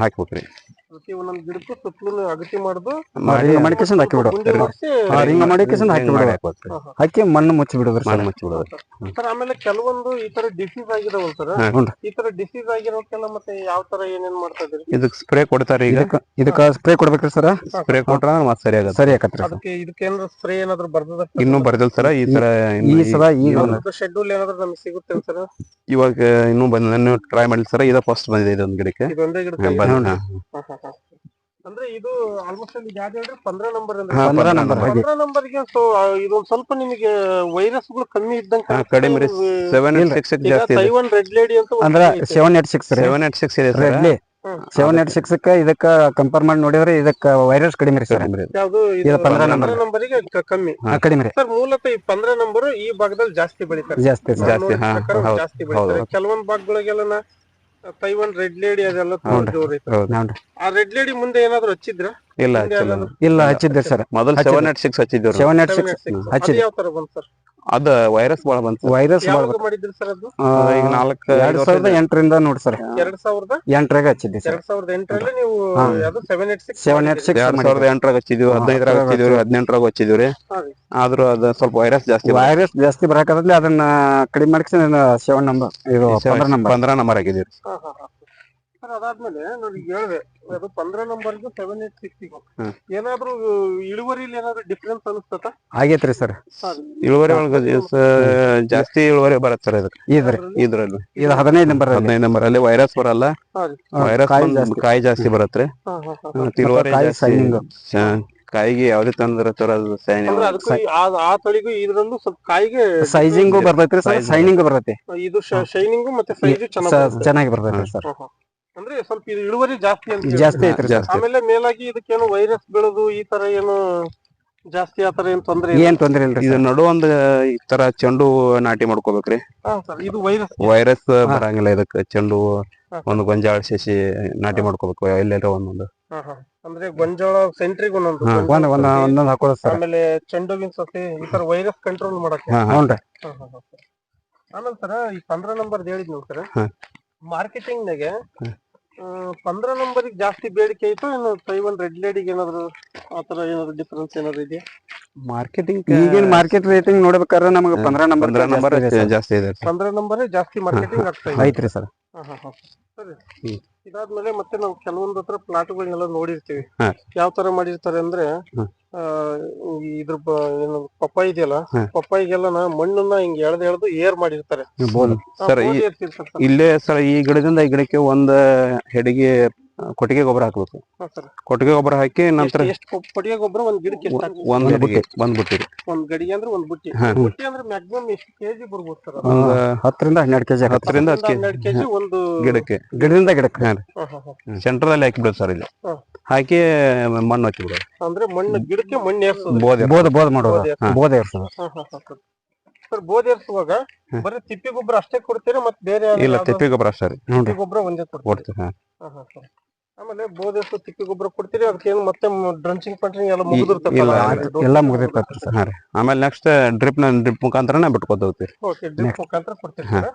ಹಾಕ್ಬೇಕ್ರಿ. ಪ್ರತಿ ಒಂದೊಂದು ಗಿಡಕ್ಕೂ ಸುತ್ತಲೂ ಅಗತಿ ಮಾಡುದು ಮಾಡಿ ಮಾಡಿ ಕಿಸನ್ ಹಾಕಿ ಬಿಡು ಗುಂಡಿ ಮಾಡ್ಸಿ ಹಾ, ರಿಂಗ ಮಾಡಿ ಹಾಕಿ ಬಿಡು ಹಾಕ್ಬೇಕ್ರಿ. ಹಾ, ಹಾ. ಹಾಕಿ ಮಣ್ಣು ಮುಚ್ಚಿ ಬಿಡುದ್ರಿ ಮಣ್ಣ್ ಸರ್ ಮುಚ್ಚಿ ಬಿಡೋದು. ಸರ್. ಆಮೇಲೆ ಕೆಲವೊಂದು ಈ ತರ ಡಿಸೀಸ್ ಆಗಿರೋ ಸರ್. ಹ್ಞೂ ಈ ತರ ಡಿಸೀಸ್ ಆಗಿರೋಕೆಲ್ಲ ಮತ್ತೆ ಯಾವ ತರ ಏನೇನ್ ಮಾಡ್ತಾ ಇದ್ರಿ ಇದಕ್ ಸ್ಪ್ರೇ ಕೊಡ್ತಾರೆ ಈಗ. ಇದಕ್ಕ ಇದಕ್ಕ ಸ್ಪ್ರೇ ಕೊಡ್ಬೇಕ್ರಿ ಸರ್? ಸ್ಪ್ರೇ ಕೊಟ್ರ ಮತ್ತೆ ಸರಿ ಆಗತ್ತೆ. ಸರಿ. ಆಕತ್ರಿ sir. ಅದಕ್ಕೆ ಇದಕ್ಕೆ ಏನಾದ್ರು ಸ್ಪ್ರೇ ಏನಾದ್ರು ಬರ್ದದ ಇನ್ನೂ ಬರ್ದಿಲ್ಲ ಸರ. ಈ ತರ ಈ ಸರ ಈ ಈಗ ಶೆಡ್ಯೂಲ್ ಏನಾದ್ರು ನಮ್ಗೆ ಸಿಗುತ್ತೆ ಸರ್? ಇವಾಗ ಇನ್ನೂ ಬಂದ ನಾನು ಟ್ರೈ ಮಾಡಿಲ್ಲ ಸರ್. ಇದ ಫಸ್ಟ್ ಬಂದಿದೆ ಇದೊಂದು ಗಿಡಕ್ಕೆ. ಇದೊಂದೇ ಗಿಡ ಹಾ, ಬಂದ್- ಹಾ. ಇದು ಆಲ್ಮೋಸ್ಟ್ ಅಲ್ಲಿ ಯಾವ್ದು ಹೇಳ್ರಿ ಪಂದ್ರ ನಂಬರ್ ಅಂದ್ರೆ ಹಾ, ಪಂದ್ರ ನಂಬರ್. ಹಾಗೆ ಪಂದ್ರ ನಂಬರ್ಗೆ ಸೊ ಇದೊಂದ್ ಸ್ವಲ್ಪ ನಿಮಗೆ ವೈರಸ್ಗಳು ಕಮ್ಮಿ ಇದ್ದಂಗೆ ಕಡಿಮೆ ರೀ. ಸೆವೆನ್ ಏಟ್ ಸಿಕ್ಸ್ ಈಗ ಜಾಸ್ತಿ ಇದೆ. ತೈವಾನ್ ರೆಡ್ ಲೇಡಿ ಅಂತ ಒಂದ್ ಅಂದ್ರ. ಸೆವೆನ್ ಏಟ್ ಸಿಕ್ಸ್ ರೀ. ಸೆವೆನ್ ಏಟ್ ಸಿಕ್ಸ್ ಇದೆ ಸರ್. ರೆಡ್ಲಿ ಹ್ಮ್. ಸೆವೆನ್ ಏಟ್ ಸಿಕ್ಸ್ ಇದಕ್ಕ ಕಂಪೇರ್ ಮಾಡಿ ನೋಡಿದ್ರೆ ಇದಕ್ಕ ವೈರಸ್ ಕಡಿಮೆ ರೀ ಸರ್. ಯಾವ್ದು ಇದು ಇದು ಪಂದ್ರ ನಂಬರ್. ನಂಬರಿಗೆ ಕ- ಕಮ್ಮಿ. ಕಡಿಮೆ ರೀ. ಸರ್ ಮೂಲತಃ ಈ ಪಂದ್ರ ನಂಬರ್ ಈ ಭಾಗದಲ್ಲಿ ಜಾಸ್ತಿ ಬೆಳಿತಾರೆ. ಜಾಸ್ತಿ ಜಾಸ್ತಿ, ನೋಡಿದ ಹಾ, ಪ್ರಕಾರ ಹೌದು, ಜಾಸ್ತಿ ಬೆಳಿತಾರೆ. ಹೌದು. ಕೆಲವೊಂದ್ ಭಾಗಗಳಿಗೆಲ್ಲ ನಾ ತೈವಾನ್ ರೆಡ್ ಲೇಡಿ ಅದೆಲ್ಲ ತುಂಬಾ ಹೌದು. ಜೋರ್ ಐತೆ. ಹೌದು. ನೋಡ್ರಿ ಆ ರೆಡ್ ಲೇಡಿ ಮುಂದೆ ಏನಾದ್ರು ಹಚ್ಚಿದ್ರ? ಇಲ್ಲ ಹಚ್ಚಿಲ್ಲ. ಇಲ್ಲ ಹಚ್ಚಿದ್ರಿ? ಸರ್. ಮೊದಲು. ಸೆವೆನ್ ಏಟ್ ಸಿಕ್ಸ್ ಹಚ್ಚಿದ್ರು. ಸೆವೆನ್ ಏಟ್ ಸಿಕ್ಸ್ eight ಅದು ಯಾವ ತರ ಬಂತು ಸರ್? ಅದ ವೈರಸ್ ಬಹಳ ಬಂತು. ವೈರಸ್ ಯಾವಾಗ ಮಾಡಿದ್ರಿ ಸರ್ ಅದು? ಈಗ ನಾಲ್ಕು ಎರಡ್ ಸಾವಿರದ ಎಂಟರಿಂದ ನೋಡಿ ಸರ್. ಎರಡ್ ಸಾವಿರದ ಎಂಟರಾಗ ಹಚ್ಚಿದ್ದೆ ಎರಡ್ ಸಾವಿರದ ಎಂಟರಲ್ಲಿ ನೀವು. ಯಾವ್ದು seven eight six seven eight six ಎರಡ್ ಸಾವಿರದ ಎಂಟರಾಗ ಹಚ್ಚಿದ್ವಿ ಹದಿನೈದರಾಗ ಹಚ್ಚಿದ್ವಿ ಹದಿನೆಂಟರಾಗ ಹಚ್ಚಿದ್ವಿ. ಆದ್ರೂ ಅದ ಸ್ವಲ್ಪ ವೈರಸ್ ಜಾಸ್ತಿ. ವೈರಸ್ ಜಾಸ್ತಿ ಬರಾಕದ್ಲಿ ಅದನ್ನ ಕಡಿಮೆ ಮಾಡಿಸಿ ಸೆವೆನ್ ನಂಬರ್ ಇದು ಪಂದ್ರ ನಂಬರ್ ಪಂದ್ರ ನಂಬರ್ ಆಗಿದ್ದೀವಿ ಸರ್ ಅದಾದ್ಮೇಲೆ ನಾನು ಈಗ ಹೇಳಿದೆ ಅದು ಪಂದ್ರ ನಂಬರ್ ಸೆವೆನ್ ಏಟ್ ಸಿಕ್ಸ್. ಏನಾದ್ರೂ ಇಳುವರಿಲಿ ಏನಾದ್ರು ಡಿಫ್ರೆನ್ಸ್ ಅನಿಸ್ತತ ಆಗೈತ್ರಿ ಸರ್. ಇಳುವರಿ ಒಳಗೆ ಜಾಸ್ತಿ ಇಳುವರಿ ಬರುತ್ತೆ ಸರ್ ಇದಕ್ಕೆ. ಇದ್ರಿ ಇದ್ರಲ್ಲಿ. ಇದು ಹದಿನೈದು ನಂಬರ್ ಹದಿನೈದು ನಂಬರ್ ಅಲ್ಲಿ ವೈರಸ್ ಬರಲ್ಲ ವೈರಸ್ ಕಾಯಿ ಜಾಸ್ತಿ. ಬರುತ್ತೆ ಇಳುವರಿ ಜಾಸ್ತಿ. ಕಾಯಿಗೆ ಯಾವ್ದೇ ತಂದ್ರ ತರ ಅದು shining ಅಂದ್ರೆ ಅದಕ್ಕೂ ಈ- ಆ- ತಳಿಗೂ ಇದ್ರಲ್ಲೂ ಸ್ವಲ್ಪ ಕಾಯಿಗೆ ಸೈಜಿಂಗು ಬರ್ತೈತ್ರಿ ಸೈನಿಂಗ್ ಬರತ್ತೆ ಬರ್ತೈತಿ. ಇದು ಶೈನಿಂಗು ಮತ್ತೆ ಸೈಜ್ ಚೆನ್ನಾಗಿ ಚೆನ್ನಾಗಿ ಬರ್ತೈತ್ರಿ ಸರ್. ಅಂದ್ರೆ ಸ್ವಲ್ಪ ಇದು ಇಳುವರಿ ಜಾಸ್ತಿ ಅಂತ ಜಾಸ್ತಿ ಐತ್ರಿ ಜಾಸ್ತಿ ಆಮೇಲೆ ಮೇಲಾಗಿ ಇದಕ್ಕೇನು ವೈರಸ್ ಬೆಳೆದು ಈ ತರ ಏನು ಜಾಸ್ತಿ ಆತರ ಏನ್ ತೊಂದ್ರೆ ಇಲ್ಲ. ಏನ್ ತೊಂದ್ರೆ ಇಲ್ರಿ ಇದು ನಡು ಒಂದ್ ಈ ತರ ಚೆಂಡು ಹೂವ ನಾಟಿ ಮಾಡ್ಕೋಬೇಕ್ರಿ ಹಾ ಸರ್ ಇದು ವೈರಸ್ ವೈರಸ್ ಬರಂಗಿಲ್ಲ ಇದಕ್ಕೆ ಚೆಂಡು ಹೂವ್. ಒಂದು ಗೊಂಜಾಳ ಸಸಿ ನಾಟಿ ಮಾಡ್ಕೋಬೇಕು ಎಲ್ಲೆಲ್ಲ ಒಂದೊಂದು ಅಂದ್ರೆ ಗೊಂಜಾಳ ಸೆಂಟ್ರಿಗೆ ಒಂದೊಂದು ಹಾ. ಗೊಂಜಾಳ ಒಂದ್ ಒಂದ್ ಸಸಿ, ಒಂದೊಂದ್ ಹಾಕೋದ್ ಸರ್ ಆಮೇಲೆ ಚೆಂಡುವಿನ ಸಸಿ ಈ ತರ ವೈರಸ್ ಕಂಟ್ರೋಲ್ ಮಾಡಕ್ಕೆ ಹಾ, ಹಾ. ಹಾ, ಹಾ, ಹಾ, ಸರ್. ಆಮೇಲೆ ಸರ್ ಈ ಪಂದ್ರ ನಂಬರ್ ಹೇಳಿದ್ನಲ್ಲ ಸರ್ ಹಾ. ಮಾರ್ಕೆಟಿಂಗ್ ನಾಗೆ. ಪಂದ್ರ ನಂಬರಿಗೆ ಜಾಸ್ತಿ ಬೇಡಿಕೆ ಐತೋ ಏನು ತೈವನ್ ರೆಡ್ ಲೇಡಿಗೆ ಏನಾದ್ರು ಆತರ ಏನಾದ್ರು ಡಿಫ್ರೆನ್ಸ್ ಏನಾದ್ರು ಇದೆಯಾ? ಮಾರ್ಕೆಟಿಂಗ್ ಈಗಿನ ಮಾರ್ಕೆಟ್ ರೇಟಿಂಗ್ ನೋಡ್ಬೇಕಾದ್ರೆ ನಮಗೆ ಪಂದ್ರ ನಂಬರ್ ಪಂದ್ರ ನಂಬರ್ ಜಾಸ್ತಿ ಇದೆ. ಪಂದ್ರ ನಂಬರ್ ಜಾಸ್ತಿ ಮಾರ್ಕೆಟಿಂಗ್ ಆಗ್ತಾ ಇದೆ. ಐತ್ರಿ ಸರ್. ಹಾ, ಹಾ, ಹಾಂ. ಸರಿ. ಇದಾದ್ಮೇಲೆ ಮತ್ತೆ ನಾವು ಕೆಲವೊಂದ್ ಹತ್ರ ಪ್ಲಾಟ್ಗಳನ್ನೆಲ್ಲ ನೋಡಿರ್ತೀವಿ ಹಾ. ಯಾವ ತರ ಮಾಡಿರ್ತಾರೆ ಅಂದ್ರೆ ಹ್ಮ್. ಆ, ಈ ಇದ್ರ ಬ- ಏನು ಪಪ್ಪಾಯಿ ಇದೆಯಲ್ಲ. ಪಪ್ಪಾಯಿಗೆಲ್ಲ ಮಣ್ಣನ್ನ ಹಿಂಗ್ ಎಳ್ದು ಎಳ್ದು ಏರ್ ಮಾಡಿರ್ತಾರೆ ಆ, ಸರ್, ಈ-. ಇಲ್ಲೇ ಸರ್ ಈ ಗಿಡದಿಂದ ಈ ಗಿಡಕ್ಕೆ ಒಂದ್ ಹೆಡಿಗೆ ಕೊಟ್ಟಿಗೆ ಗೊಬ್ಬರ ಹಾಕ್ಬೇಕು ಹಾ, ಸರ್. ಕೊಟ್ಟಿಗೆ ಗೊಬ್ಬರ ಹಾಕಿ ನಂತರ ಎಷ್ಟು ಕೊಟ್ಟಿಗೆ ಗೊಬ್ಬರ ಒಂದ್ ಗಿಡಕ್ಕೆ ಎಷ್ಟು ಹಾಕ್ಬೇಕು? ಒಂದ್ ಹೆಡಿಗೆ ಒಂದ್ ಬುಟ್ಟಿ ಒಂದ್ ಗಡಿಗೆ ಅಂದ್ರೆ ಒಂದ್ ಬುಟ್ಟಿ ಹಾ. ಬುಟ್ಟಿ ಅಂದ್ರೆ ಮ್ಯಾಕ್ಸಿಮಮ್ ಎಷ್ಟು ಕೆಜಿ ಬರ್ಬೋದು ಸರ್ ಅದು? ಒಂದ್ ಹತ್ತರಿಂದ ಹನ್ನೆರಡು ಕೆಜಿ ಹತ್ತರಿಂದ ಹತ್ತು ಹನ್ನೆರಡು ಕೆಜಿ ಒಂದು ಗಿಡಕ್ಕೆ ಗಿಡದಿಂದ ಗಿಡಕ್ಕೆ ಹಾ, ಹಾ, ಹಾ. ಸೆಂಟ್ರದಲ್ಲಿ ಹಾಕಿ ಬಿಡೋದು ಸರ್ ಇಲ್ಲಿ ಹಾ. ಹಾಕಿ ಮಣ್ಣು ಹಾಕಿಬಿಡೋದು ಬಿಡೋದು ಅಂದ್ರೆ ಮಣ್ಣು ಗಿಡಕ್ಕೆ ಮಣ್ಣು ಏರ್ಸೋದು ಬೋದೆ ಬೋದ್ ಬೋದ್ ಮಾಡೋದು ಬೋಧಿ ಇರ್ತದ ಬೋದ್ ಇರ್ತದೆ ಹಾ, ಹಾ, ಹಾ, ಸರ್. ಸರ್ ಬೋಧಿ ಏರ್ಸುವಾಗ. ಬರೀ ತಿಪ್ಪಿ ಗೊಬ್ಬರ ಅಷ್ಟೇ ಕೊಡ್ತೀರಾ ಮತ್ತೆ ಬೇರೆ ಇಲ್ಲ ಯಾವ್ದಾದ್ರು ತಿಪ್ಪಿ ಗೊಬ್ಬರ ಅಷ್ಟೇ ರೀ ತಿಪ್ಪಿ ಗೊಬ್ಬರ ಒಂದೇ ಕೊಡ್ತೀರಾ ಕೊಡ್ತೀವಿ ಹಾ. ಹಾ, ಹಾ, ಹಾ. ಆಮೇಲೆ ಬೋಧೆಸು ತಿಕ್ಕಿ ಗೊಬ್ಬರ ಕೊಡ್ತೀರಿ ಅದಕ್ಕೇನು ಮತ್ತೆ ಡ್ರಂಚಿಂಗ್ ಪಂಚಿಂಗ್ ಎಲ್ಲ ಮುಗಿದಿರ್ತದೆ ಇಲ್ಲ. ಎಲ್ಲ ಮುಗ್ದಿರ್ತೈತ್ರಿ ಸರ್ ಹಾ ರೀ. ಆಮೇಲೆ ನೆಕ್ಸ್ಟ್ ಡ್ರಿಪ್ನ ಡ್ರಿಪ್ ಮುಖಾಂತರನೇ ಬಿಟ್ಕೊತ ಹೋಗ್ತೀವಿ ಓಕೆ ಡ್ರಿಪ್ ಮುಖಾಂತರ ಕೊಡ್ತೀರಿ ಸರ್.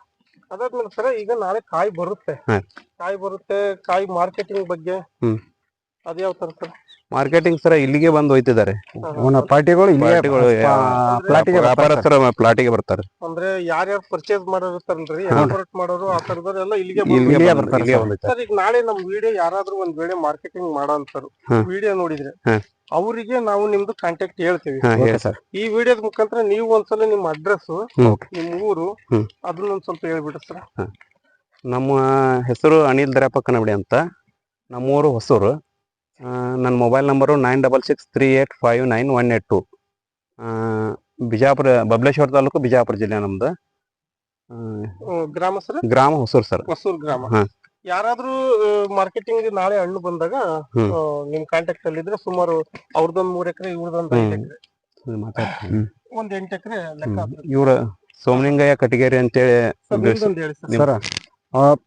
ಅದಾದ್ಮೇಲೆ ಸರ್ ಈಗ ನಾಳೆ ಕಾಯಿ ಬರುತ್ತೆ. ಕಾಯಿ ಬರುತ್ತೆ ಕಾಯಿ ಮಾರ್ಕೆಟಿಂಗ್ ಬಗ್ಗೆ. ಅದ್ಯಾವ ತರ ಸರ್? ಮಾರ್ಕೆಟಿಂಗ್ ಸರ ಇಲ್ಲಿಗೆ ಬಂದು ಹೋಯ್ತಿದ್ದಾರೆ. ಅವನ ಪಾರ್ಟಿಗಳು ಇಲ್ಲಿಗೆ ಪಾರ್ಟಿಗಳು ಪ್ಲಾಟಿಗೆ ವ್ಯಾಪಾರಸ್ಥರ ಪ್ಲಾಟಿಗೆ ಬರ್ತಾರೆ. ಅಂದ್ರೆ ಯಾರ್ಯಾರು ಪರ್ಚೇಸ್ ಮಾಡೋರು ಇರ್ತಾರಲ್ರಿ. ಎಕ್ಸ್ಪೋರ್ಟ್ ಮಾಡೋರು ಆ ತರದವರೆಲ್ಲ ಇಲ್ಲಿಗೆ ಇಲ್ಲಿಗೆ ಇಲ್ಲಿಗೆ ಬಂದು- ಬರ್ತಾರೆ ಇಲ್ಲಿಗೆ ಸರ್. ಬಂದೈತೆ ಸರ್ ಈಗ ನಾಳೆ ನಮ್ ವಿಡಿಯೋ ಯಾರಾದ್ರೂ ಒಂದ್ ವೇಳೆ ಮಾರ್ಕೆಟಿಂಗ್ ಮಾಡೋ ಅಂತಾರು ಹಾ. ವಿಡಿಯೋ ನೋಡಿದ್ರೆ. ಅವರಿಗೆ ನಾವು ನಿಮ್ದು ಕಾಂಟ್ಯಾಕ್ಟ್ ಹೇಳ್ತೀವಿ. ಹಾ ಓಕೆ ಹೇಳಿ ಸರ್. ಈ ವಿಡಿಯೋದ ಮುಖಾಂತರ ನೀವು ಒಂದ್ಸಲ ನಿಮ್ ಅಡ್ರೆಸ್ ಹ್ಮ್. ನಿಮ್ ಊರು ಅದನ್ನ ಒಂದ್ ಸ್ವಲ್ಪ ಹೇಳ್ಬಿಡ್ರಿ ಸರ್. ನಮ್ಮ ಹೆಸರು ಅನಿಲ್ ದರಪ್ಪ ಕನ್ನಡಿ ಅಂತ. ನಮ್ಮೂರು ಹೊಸೂರು. ನನ್ನ mobile number nine double six three eight five nine one eight two Bijapur Babaleshwar taluk Bijapur ಜಿಲ್ಲೆ ನಮ್ದು. ಗ್ರಾಮ ಸರ್? ಗ್ರಾಮ ಹೊಸೂರು ಸರ್. ಹೊಸೂರು ಗ್ರಾಮ. ಹಾ. ಯಾರಾದ್ರೂ ಮಾರ್ಕೆಟಿಂಗ್ ನಾಳೆ ಹಣ್ಣು ಬಂದಾಗ ನಿಮ್ ಕಾಂಟ್ಯಾಕ್ಟ್ ಅಲ್ಲಿ ಇದ್ರೆ ಸುಮಾರು ಅವ್ರದೊಂದ್ ಮೂರ್ ಎಕರೆ ಇವ್ರದೊಂದು ಐದು. ಎಕರೆ. ಮಾತಾಡ್ತೀನಿ. ಒಂದ್ ಎಂಟು ಎಕರೆ ಇವ್ರ ಸೋಮಲಿಂಗಯ್ಯ ಕಟಗೇರಿ ಅಂತೇಳಿ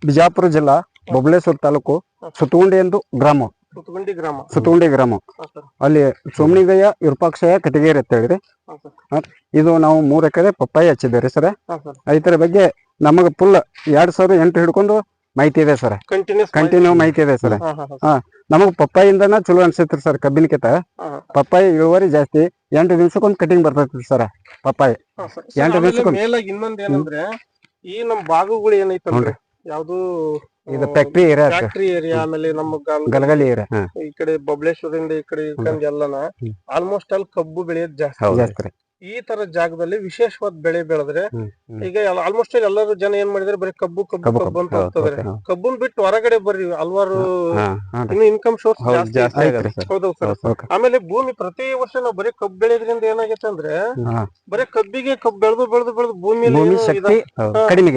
ಬಿಜಾಪುರ ಜಿಲ್ಲಾ ಬಬಲೇಶ್ವರ ತಾಲೂಕು ಸುತ್ತಗುಂಡಿ ಎಂದು ಗ್ರಾಮ. ಸುತ್ತಗುಂಡಿ ಗ್ರಾಮ. ಸುತ್ತಗುಂಡಿ ಗ್ರಾಮ. ಹಾ, ಸರ್. ಅಲ್ಲಿ ಸೋಮನಿಗಯ್ಯ ವಿರೂಪಾಕ್ಷಯ ಕಟಗೇರಿ ಅಂತ ಹೇಳಿರಿ ಹಾ, ಸರ್. ಇದು ನಾವು ಮೂರ್ ಎಕರೆ ಪಪ್ಪಾಯಿ ಹಚ್ಚಿದ್ದೇವೆ ಸರ್. ಹಾ, ಸರ್. ಇದರ ಬಗ್ಗೆ ನಮಗೆ ಫುಲ್ ಎರಡ್ ಸಾವಿರ ಎಂಟು ಹಿಡ್ಕೊಂಡು ಮಾಹಿತಿ ಇದೆ ಸರ್. ಕಂಟಿನ್ಯೂಸ್ ಕಂಟಿನ್ಯೂ ಮಾಹಿತಿ ಇದೆ ಸರ್. ಹಾ ಹಾ ಹಾ ನಮಗ್ ಪಪ್ಪಾಯಿಂದನ ಚಲೋ ಅನ್ಸತ್ರಿ ಸರ್ ಕಬ್ಬಿನ ಕಿತ ಪಪ್ಪಾಯಿ ಇಳುವರಿ ಜಾಸ್ತಿ ಎಂಟು ದಿವ್ಸಕ್ಕೊಂದು ಕಟಿಂಗ್ ಬರ್ತೈತ್ರಿ ಸರ್ ಪಪ್ಪಾಯಿ. ಹಾ, ಸರ್. ಎಂಟು ಆಮೇಲೆ ದಿವ್ಸಕ್ಕೊಮ್ಮೆ. ಮೇಲಾಗಿ ಇನ್ನೊಂದ್ ಏನಂದ್ರೆ ಈ ನಮ್ ಬಾಗುಗಳು ಏನೈತಂದ್ರೆ ಯಾವ್ದು ಇದು ಫ್ಯಾಕ್ಟ್ರಿ ಏರಿಯಾ ಫ್ಯಾಕ್ಟ್ರಿ ಏರಿಯಾ ಆಮೇಲೆ ನಮ್ಮ ಗಲ್- ಗಲಗಲಿ ಏರಿಯಾ ಈ ಕಡೆ ಬಬಲೇಶ್ವರದಿಂದ ಈ ಕಡೆ ಎಲ್ಲಾನ. ಆಲ್ಮೋಸ್ಟ್ ಅಲ್ಲಿ ಕಬ್ಬು ಬೆಳೆಯೋದು ಜಾಸ್ತಿ. ಜಾಸ್ತಿ ಈ ತರ ಜಾಗದಲ್ಲಿ ವಿಶೇಷವಾದ ಬೆಳೆ ಬೆಳೆದ್ರೆ. ಈಗ ಆಲ್ಮೋಸ್ಟ್ ಎಲ್ಲರೂ ಜನ ಏನ್ ಮಾಡಿದ್ರೆ? ಬರೀ ಕಬ್ಬು ಕಬ್ಬು ಕಬ್ಬು, ಅಂತ ಹೋಗ್ತದೆ ಕಬ್ಬನ್ ಬಿಟ್ಟು ಹೊರಗಡೆ ಬರ್ರಿ ಹಲವಾರು ಇನ್ನು ಇನ್ಕಮ್ ಸೋರ್ಸ್ ಜಾಸ್ತಿ. ಹೌದು ಸರ್. ಆಮೇಲೆ ಭೂಮಿ ಪ್ರತಿ ವರ್ಷ ನಾವು ಬರೀ ಕಬ್ಬು ಬೆಳೆಯೋದ್ರಿಂದ ಏನಾಗೈತೆ ಅಂದ್ರೆ. ಬರೀ ಕಬ್ಬಿಗೆ ಕಬ್ಬು ಬೆಳೆದು ಬೆಳೆದು ಬೆಳೆದು ಭೂಮಿಯಲ್ಲಿ. ಕಡಿಮೆ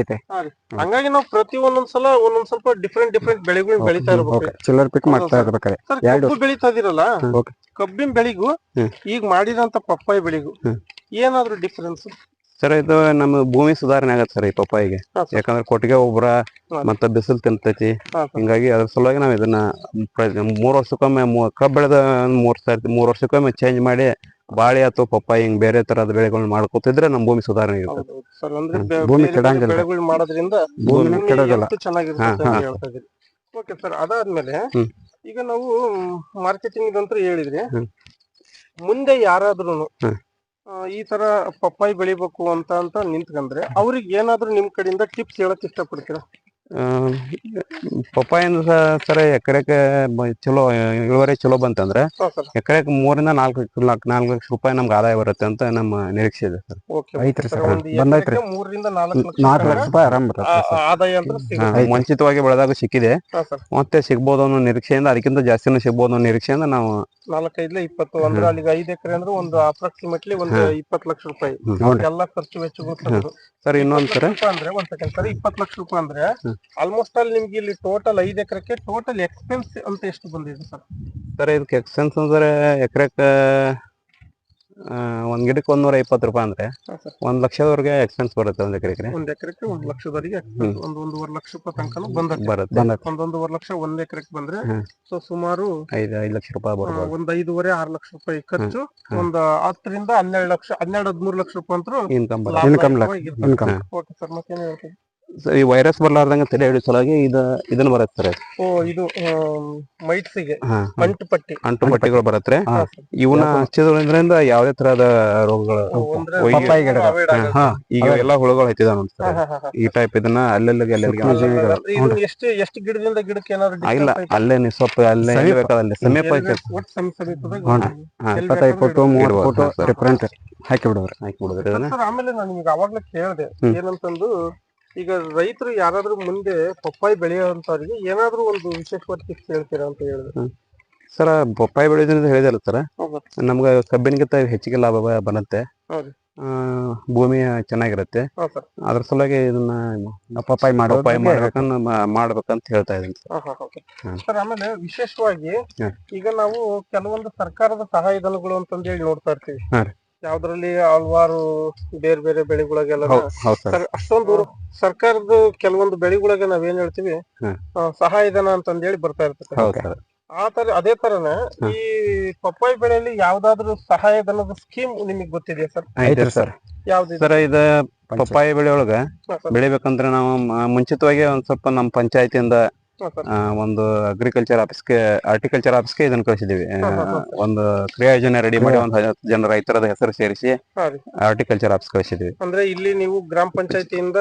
ಹಂಗಾಗಿ ನಾವು ಪ್ರತಿ ಒಂದೊಂದ್ ಸಲ ಒಂದೊಂದ್ ಸ್ವಲ್ಪ ಡಿಫ್ರೆಂಟ್ ಡಿಫ್ರೆಂಟ್ ಬೆಳೆಗಳನ್ನ ಬೆಳಿತಾ ಇರ್ಬೇಕು. ಚಿಲ್ಲರ್ ಪಿಕ್ ಮಾಡ್ತಾ ಇರ್ಬೇಕಾರೆ ಕಬ್ಬು ಬೆಳಿತಾ ಇದೀರಲ್ಲ. ಕಬ್ಬಿನ ಬೆಳಿಗೂ. ಈಗ ಮಾಡಿದಂತ ಪಪ್ಪಾಯಿ ಬೆಳಿಗೂ ಏನಾದ್ರೂ ಡಿಫ್ರೆನ್ಸ್ ಸರ್ ಇದು ನಮ್ಮ ಭೂಮಿ ಸುಧಾರಣೆ ಆಗತ್ತೆ ಸರ್ ಈ ಪಪ್ಪಾಯಿಗೆ. ಯಾಕಂದ್ರೆ ಕೊಟ್ಟಿಗೆ ಒಬ್ಬರ. ಮತ್ತ ಬಿಸಿಲು ತಿಂತೈತಿ. ಹಿಂಗಾಗಿ ಅದ್ರ ಸಲುವಾಗಿ ನಾವು ಇದನ್ನ ಮೂರ್ ವರ್ಷಕ್ಕೊಮ್ಮೆ ಕಬ್ಬು ಬೆಳೆದ ಮೂರ್ ಸರ್ತಿ ಮೂರ್ ವರ್ಷಕ್ಕೊಮ್ಮೆ ಚೇಂಜ್ ಮಾಡಿ ಬಾಳೆ ಅಥವಾ ಪಪ್ಪಾಯಿ ಹಿಂಗ್ ಬೇರೆ ತರದ ಬೆಳೆಗಳನ್ನ ಮಾಡ್ಕೋತಿದ್ರೆ ನಮ್ ಭೂಮಿ ಸುಧಾರಣೆ ಇರುತ್ತೆ ಭೂಮಿ ಕೆಡಂಗಿಲ್ಲ. ಮಾಡೋದ್ರಿಂದ ಭೂಮಿ ಕೆಡಂಗಿಲ್ಲ. ಓಕೆ ಸರ್ ಅದಾದ್ಮೇಲೆ. ಈಗ ನಾವು ಮಾರ್ಕೆಟಿಂಗ್ ಇದಂತೂ ಹೇಳಿದ್ರಿ ಮುಂದೆ ಯಾರಾದ್ರೂ ಈ ತರ ಪಪ್ಪಾಯಿ ಬೆಳಿಬೇಕು ಅಂತ ಅಂತ ನಿಂತ್ಕಂದ್ರೆ ಅವ್ರಿಗೆ ಏನಾದ್ರೂ ನಿಮ್ ಕಡೆಯಿಂದ ಟಿಪ್ಸ್ ಹೇಳಕ್ ಇಷ್ಟಪಡ್ತೀರಾ? ಪಪ್ಪಾಯಿಂದ ಸರ್ ಎಕರೆಗೆ ಚಲೋ ಇಳುವರಿ ಚಲೋ ಬಂತಂದ್ರೆ ಎಕರೆಕ್ ಮೂರಿಂದ ನಾಲ್ಕು ಲಕ್ಷ ನಾಲ್ಕು ಲಕ್ಷ ರೂಪಾಯಿ ನಮ್ಗೆ ಆದಾಯ ಬರುತ್ತೆ ಅಂತ ನಮ್ಮ ನಿರೀಕ್ಷೆ ಇದೆ ಸರ್. ಐತ್ರಿ ಸರ್. ಬಂದೈತ್ರಿ. ನಾಲ್ಕು ಲಕ್ಷ ರೂಪಾಯಿ ಆರಾಮ್ ಬರುತ್ತೆ ಮುಂಚಿತವಾಗಿ ಬೆಳೆದಾಗ ಸಿಕ್ಕಿದೆ. ಮತ್ತೆ ಸಿಗ್ಬೋದು ಅನ್ನೋ ನಿರೀಕ್ಷೆಯಿಂದ ಅದಕ್ಕಿಂತ ಜಾಸ್ತಿನೂ ಸಿಗ್ಬೋದು ಅನ್ನೋ ನಿರೀಕ್ಷೆಯಿಂದ ನಾವು ನಾಲ್ಕೈದ್ಲೆ ಇಪ್ಪತ್ತು ಅಂದ್ರೆ ಅಲ್ಲಿಗೆ ಐದು ಎಕರೆ ಅಂದ್ರೆ ಒಂದು ಅಪ್ರಾಕ್ಸಿಮೇಟ್ಲಿ ಒಂದು ಇಪ್ಪತ್ತು ಲಕ್ಷ ರೂಪಾಯಿ. ಎಲ್ಲಾ ಖರ್ಚು ವೆಚ್ಚಗಳು ತೆಗೆದು ಸರ್ ಇನ್ನೊಂದ್ ಸರ್. ಅಂದ್ರೆ ಒಂದ್ ಸೆಕೆಂಡ್ ಸರ್ ಇಪ್ಪತ್ತು ಲಕ್ಷ ರೂಪಾಯಿ ಅಂದ್ರೆ ಆಲ್ಮೋಸ್ಟ್ ಅಲ್ಲಿ ನಿಮ್ಗೆ ಇಲ್ಲಿ ಟೋಟಲ್ ಐದು ಎಕರೆಕ್ಕೆ ಟೋಟಲ್ ಎಕ್ಸ್ಪೆನ್ಸ್ ಅಂತ ಎಷ್ಟು ಬಂದಿದೆ ಸರ್? ಸರ್ ಇದಕ್ಕೆ ಎಕ್ಸ್ಪೆನ್ಸ್ ಅಂದ್ರೆ ಎಕರೆಕ್ಕೆ ಒಂದ್ ಗಿಡಕ್ಕೆ ಒಂದ್ ನೂರ ಇಪ್ಪತ್ತು ರೂಪಾಯಿ ಅಂದ್ರೆ ಒಂದ್ ಲಕ್ಷದವರೆಗೆ ಎಕ್ಸ್ಪೆನ್ಸ್ ಬರುತ್ತೆ ಒಂದ್ ಎಕರೆ ಒಂದ್ ಎಕರೆಕ್ಕೆ ಒಂದ್ ಲಕ್ಷದವರೆಗೆ ಒಂದ್ ಒಂದೂವರೆ ಲಕ್ಷ ರೂಪಾಯಿ ತನಕ ಬರುತ್ತೆ ಒಂದೊಂದೂವರೆ ಲಕ್ಷ ಒಂದ್ ಎಕರೆಗೆ ಬಂದ್ರೆ. ಸೊ ಸುಮಾರು ಐದು ಐದು ಲಕ್ಷ ರೂಪಾಯಿ ಬರುತ್ತೆ ಒಂದ್ ಐದೂವರೆ ಆರು ಲಕ್ಷ ರೂಪಾಯಿ ಖರ್ಚು. ಒಂದ್ ಹತ್ತರಿಂದ ಹನ್ನೆರಡು ಲಕ್ಷ ಹನ್ನೆರಡು ಹದಿಮೂರು ಲಕ್ಷ ರೂಪಾಯಿ ಅಂತೂ ಇನ್ಕಮ್. ಇನ್ಕಮ್ ಓಕೆ ಸರ್ ಮತ್ತೇನು ಹೇಳ್ತೀವಿ ಈ ವೈರಸ್ ಬರ್ಲಾರ್ದಂಗ ತಲೆ ಹಿಡಿಯೋ ಸಲುವಾಗಿ ಇದು ಇದನ್ನ ಬರತ್ತರೆ. ಓ ಇದು ಮೈಟ್ಸಿಗೆ ಅಂಟುಪಟ್ಟಿ ಅಂಟು ಪಟ್ಟಿ. ಅಂಟು ಪಟ್ಟಿಗಳು ಬರುತ್ತೆ ಇವನ ಇವನ್ನ ಹಚ್ಚಿದ್ರಿಂದ ಯಾವ್ದೇ ತರಹದ ರೋಗಗಳು ಈಗ ಎಲ್ಲಾ ಹುಳುಗಳು ಹತ್ತಿದಾವ. ಈ ಟೈಪ್ ಇದನ್ನ ಅಲ್ಲೆಲ್ಲಿಗೆ ಅಲ್ಲೆಲ್ಲಿಗೆ ಎಷ್ಟು ಎಷ್ಟು ಗಿಡದಿಂದ ಗಿಡಕ್ಕೆ ಏನಾದ್ರು ಇಲ್ಲ? ಅಲ್ಲೇ ಸ್ವಲ್ಪ ಅಲ್ಲೇ ಬೇಕಾದಲ್ಲಿ ಸಮೀಪ ಇಪ್ಪತ್ತೈದು ಫೋಟೋ ಇಡ್ಬೋದು. ಫೋಟೋ ಡಿಫ್ರೆಂಟ್ ಹಾಕಿ ಬಿಡೋರು ಹಾಕಿ ಬಿಡೋರು ಆಮೇಲೆ ನಾನು ನಿಮ್ಗೆ ಅವಾಗ್ಲೇ ಕೇಳಿದೆ. ಏನಂತಂದು ಈಗ ರೈತರು ಯಾರಾದ್ರೂ ಮುಂದೆ ಪಪ್ಪಾಯಿ ಬೆಳೆಯುವಂತವ್ರಿಗೆ ಏನಾದ್ರೂ ಒಂದು ವಿಶೇಷವಾದ ಟಿಪ್ಸ್ ಹೇಳ್ತೀರಾ ಅಂತ ಹೇಳಿದ್ರೆ? ಸರ್ ಪಪ್ಪಾಯಿ ಬೆಳೆಯೋದ್ರಿಂದ ಹೇಳಿದಲ್ಲ ಸರ್. ನಮ್ಗೆ ಕಬ್ಬಿನಗಿಂತ ಹೆಚ್ಚಿಗೆ ಲಾಭ ಬರುತ್ತೆ. ಭೂಮಿ ಚೆನ್ನಾಗಿರುತ್ತೆ. ಅದ್ರ ಸಲುವಾಗಿ ಇದನ್ನ ಪಪ್ಪಾಯಿ ಪಪ್ಪಾಯಿ ಮಾಡ್ಬೇಕನ್ನ ಮಾಡ್ಬೇಕಂತ ಹೇಳ್ತಾ ಇದೀನಿ ಸರ್. ಆಮೇಲೆ ವಿಶೇಷವಾಗಿ ಈಗ ನಾವು ಕೆಲವೊಂದು ಸರ್ಕಾರದ ಸಹಾಯಧನಗಳು ಅಂತಂದು ಹೇಳಿ ನೋಡ್ತಾ ಇರ್ತೀವಿ. ಯಾವ್ದ್ರಲ್ಲಿ ಹಲವಾರು ಬೇರೆ ಬೇರೆ ಬೆಳೆಗಳಿಗೆಲ್ಲ ಹೌದು ಹೌದು ಸರ್. ಸರ್ ಅಷ್ಟೊಂದು ಸರ್ಕಾರದ ಕೆಲವೊಂದು ಬೆಳೆಗಳಿಗೆ ನಾವೇನ್ ಹೇಳ್ತೀವಿ ಸಹಾಯಧನ ಆ, ಹೇಳಿ ಅಂತಂದೇಳಿ ಬರ್ತಾ ಇರ್ತದೆ. ಹೌದು ಸರ್. ಆ ತರ ಅದೇ ತರನ ಈ ಪಪ್ಪಾಯಿ ಬೆಳೆಯಲ್ಲಿ ಯಾವ್ದಾದ್ರು ಸಹಾಯಧನದ ಸ್ಕೀಮ್ ನಿಮಗೆ ಗೊತ್ತಿದೆಯಾ ಸರ್? ಐತ್ರಿ ಸರ್. ಯಾವ್ದಿದೆ ಸರ್ ಇದು ಪಪ್ಪಾಯಿ ಬೆಳೆಯೊಳಗ ಒಳಗ ಹಾ, ಸರ್. ಬೆಳಿಬೇಕಂದ್ರೆ ನಾವು ಮ- ಮುಂಚಿತವಾಗಿ ಒಂದ್ ಸ್ವಲ್ಪ ನಮ್ಮ ಪಂಚಾಯತಿಯಿಂದ ಒಂದು ಅಗ್ರಿಕಲ್ಚರ್ ಆಫೀಸ್ಗೆ ಆರ್ಟಿಕಲ್ಚರ್ ಆಫೀಸ್ಗೆ ಇದನ್ನ ಕಳಿಸಿದೀವಿ. ಒಂದು ಕ್ರಿಯಾ ಯೋಜನೆ ರೆಡಿ ಮಾಡಿ ಒಂದು ಐವತ್ತು ಜನ ರೈತರದ ಹೆಸರು ಸೇರಿಸಿ ಹಾರ್ಟಿಕಲ್ಚರ್ ಆರ್ಟಿಕಲ್ಚರ್ ಆಫೀಸ್ ಕಳಿಸಿದೀವಿ. ಅಂದ್ರೆ ಇಲ್ಲಿ ನೀವು ಗ್ರಾಮ ಪಂಚಾಯತಿಯಿಂದ